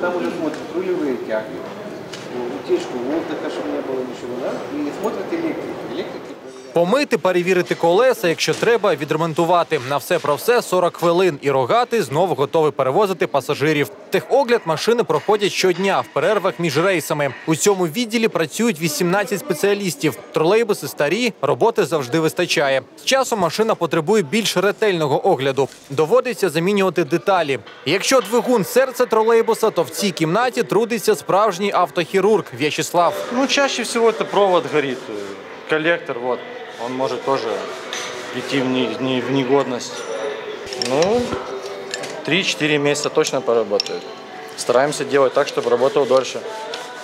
там уже смотрят рулевые тяги, утечку воздуха, чтобы не было ничего, да? И смотрят электрики. Электрики проверяют. Помити, перевірити колеса, якщо треба, відремонтувати. На все про все 40 хвилин. І рогатий знову готовий перевозити пасажирів. Техогляд машини проходять щодня в перервах між рейсами. У цьому відділі працюють 18 спеціалістів. Тролейбуси старі, роботи завжди вистачає. З часом машина потребує більш ретельного огляду. Доводиться замінювати деталі. Якщо двигун серце тролейбуса, то в цій кімнаті трудиться справжній автохірург В'ячеслав. Ну, чаще всего это провод горит. э, Коллектор, вот, он может тоже идти в, не- не- в негодность. Ну, 3-4 месяца точно поработает. Стараемся делать так, чтобы работал дольше.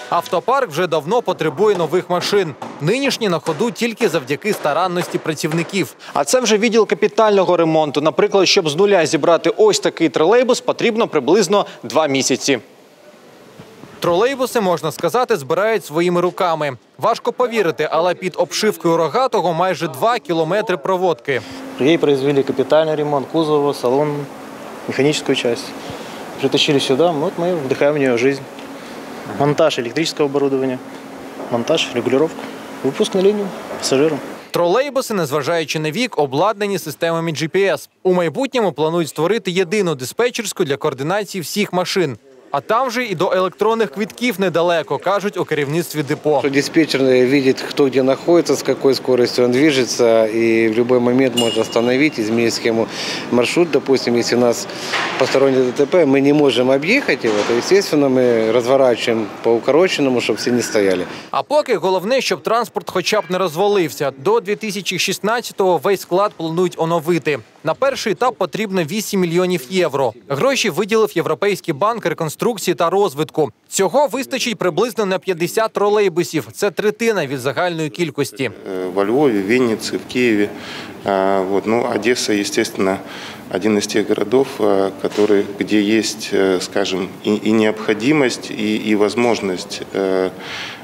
Автопарк вже давно потребує нових машин. Нинішні на ходу тільки завдяки старанності працівників. А це вже відділ капітального ремонту. Наприклад, щоб з нуля зібрати ось такий тролейбус, потрібно приблизно два місяці. Тролейбуси, можна сказати, збирають своїми руками. Важко повірити, але під обшивкою рогатого майже два кілометри проводки. Ей произвели капитальный ремонт кузова, салон, механическую часть. Притащили сюда, вот мы вдыхаем в нее жизнь. Монтаж электрического оборудования, монтаж, регулировку, выпуск на линию пассажирам. Тролейбуси, незважаючи на вік, обладнані системами GPS. У майбутньому планують створити єдину диспетчерську для координації всіх машин. А там же і до електронних квитків недалеко, кажуть у керівництві депо. Что диспетчер видит, кто где находится, с какой скоростью он движется, и в любой момент можно остановить, изменить схему маршрут. Допустим, если у нас постороннее ДТП, мы не можем объехать его, то, естественно, мы разворачиваем по укороченному, чтобы все не стояли. А поки головне, щоб транспорт хоча б не розвалився. До 2016-го весь склад планують оновити. На перший етап потрібно 8 мільйонів євро. Гроші виділив Європейський банк реконструкції та розвитку. Цього вистачить приблизно на 50 тролейбусів. Це третина від загальної кількості. э, Львові, Львове, Виннице, в Киеве. А, Вот. Ну, Одесса, естественно, один из тех городов, а, который, где есть, э, скажем, и, и необходимость, и, и возможность э,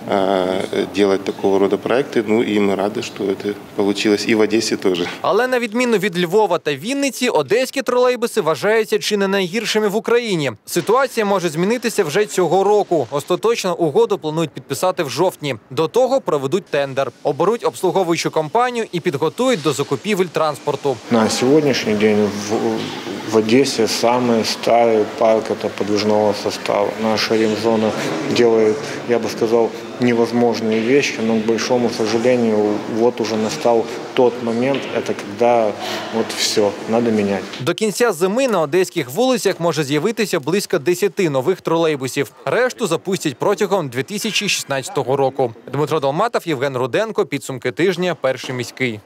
э, делать такого рода проекты. Ну, и мы рады, что это получилось. И в Одессе тоже. Але на відміну від Львова та Вінниці, одеські тролейбуси вважаються чи не найгіршими в Україні. Ситуація може змінитися вже цього року. Остаточно угоду планують підписати в жовтні. До того проведуть тендер, оберуть обслуговуючу компанію і підготують до закупівель транспорту. На сегодняшний день в, в Одессе самый старый парк это подвижного состава. Наша ремзона делает, я бы сказал, невозможные вещи, но, к большому сожалению, вот уже настал тот момент, это когда вот все, надо менять. До кінця зими на одеських вулицях може з'явитися близько 10 нових тролейбусів. Решту запустять протягом 2016 року. Дмитро Долматов, Євген Руденко. Підсумки тижня. Перший міський.